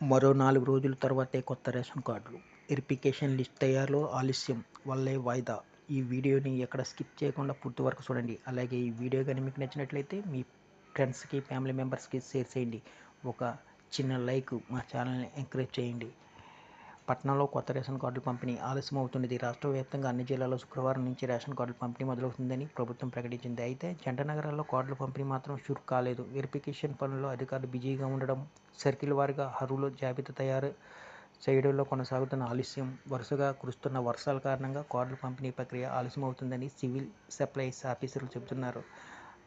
మరో నాలుగు రోజుల తర్వాతే కొత్త రేషన్ కార్డులు. వెరిఫికేషన్ లిస్ట్ తయారులో ఆలస్యం వల్లే వాయిదా. ఈ వీడియోని ఎక్కడ స్కిప్ చేయకుండా పూర్తి వరకు చూడండి. అలాగే ఈ వీడియో కానీ మీకు నచ్చినట్లయితే మీ ఫ్రెండ్స్కి ఫ్యామిలీ మెంబర్స్కి షేర్ చేయండి. ఒక చిన్న లైక్ మా ఛానల్ని ఎంకరేజ్ చేయండి. పట్టణంలో కొత్త రేషన్ కార్డుల పంపిణీ ఆలస్యం అవుతున్నది రాష్ట్ర వ్యాప్తంగా అన్ని జిల్లాల్లో శుక్రవారం నుంచి రేషన్ కార్డుల పంపిణీ మొదలవుతుందని ప్రభుత్వం ప్రకటించింది. అయితే జంట నగరాల్లో కార్డుల పంపిణీ మాత్రం షురు కాలేదు. వెరిఫికేషన్ పనుల్లో అధికారులు బిజీగా ఉండడం సర్కిల్ వారీగా అర్హుల జాబితా తయారు చేయడంలో కొనసాగుతున్న ఆలస్యం. వరుసగా కురుస్తున్న వర్షాల కారణంగా కార్డుల పంపిణీ ప్రక్రియ ఆలస్యం అవుతుందని సివిల్ సప్లైస్ ఆఫీసర్లు చెబుతున్నారు.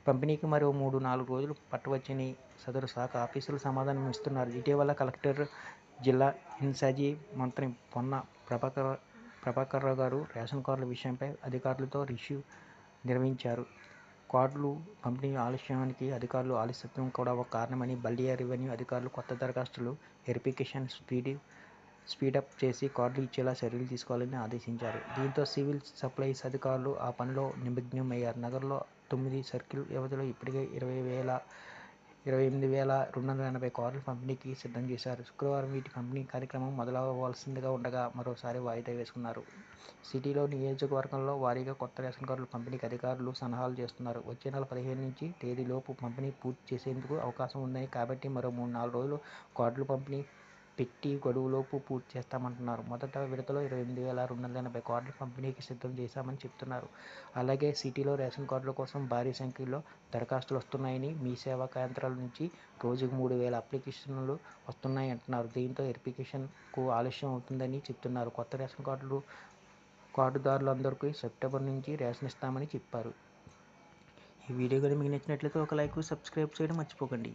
పంపిణీకి మరో మూడు నాలుగు రోజులు పట్టవచ్చని సదరు శాఖ ఆఫీసర్లు సమాధానం ఇస్తున్నారు. ఇటీవల కలెక్టర్ జిల్లా ఇన్ఛార్జి మంత్రి పొన్న ప్రభాకర్ ప్రభాకర్ గారు రేషన్ కార్డుల విషయంపై అధికారులతో రివ్యూ నిర్వహించారు. కార్డులు పంపిణీ ఆలస్యానికి అధికారులు ఆలస్యం కూడా ఒక కారణమని బల్దియా రెవెన్యూ అధికారులు కొత్త దరఖాస్తులు వెరిఫికేషన్ స్పీడ్ స్పీడప్ చేసి కార్డులు ఇచ్చేలా చర్యలు తీసుకోవాలని ఆదేశించారు. దీంతో సివిల్ సప్లైస్ అధికారులు ఆ పనిలో నిమగ్నమయ్యారు. నగరంలో తొమ్మిది సర్కిల్ వ్యవధిలో ఇప్పటికే ఇరవై వేల ఇరవై ఎనిమిది వేల రెండు వందల ఎనభై కార్లు పంపిణీకి సిద్ధం చేశారు. శుక్రవారం వీటి పంపిణీ కార్యక్రమం మొదలవ్వాల్సిందిగా ఉండగా మరోసారి వాయిదా వేసుకున్నారు. సిటీలో నియోజకవర్గంలో వారీగా కొత్త రేషన్ కార్డుల పంపిణీకి అధికారులు సన్నాహాలు చేస్తున్నారు. వచ్చే నెల పదిహేను నుంచి తేదీలోపు పంపిణీ పూర్తి చేసేందుకు అవకాశం ఉందని కాబట్టి మరో మూడు నాలుగు రోజులు కార్డుల పంపిణీ పెట్టి గడువులోపు పూర్తి చేస్తామంటున్నారు. మొదట విడతలో ఇరవై ఎనిమిది వేల రెండు వందల ఎనభై కార్డులు పంపిణీకి సిద్ధం చేశామని చెప్తున్నారు. అలాగే సిటీలో రేషన్ కార్డుల కోసం భారీ సంఖ్యలో దరఖాస్తులు వస్తున్నాయని మీ సేవా కేంద్రాల నుంచి రోజుకు మూడు వేల అప్లికేషన్లు వస్తున్నాయి అంటున్నారు. దీంతో వెరిఫికేషన్కు ఆలస్యం అవుతుందని చెప్తున్నారు. కొత్త రేషన్ కార్డులు కార్డుదారులందరికీ సెప్టెంబర్ నుంచి రేషన్ ఇస్తామని చెప్పారు. ఈ వీడియో కానీ మీకు నచ్చినట్లయితే ఒక లైక్ సబ్స్క్రైబ్ చేయడం మర్చిపోకండి.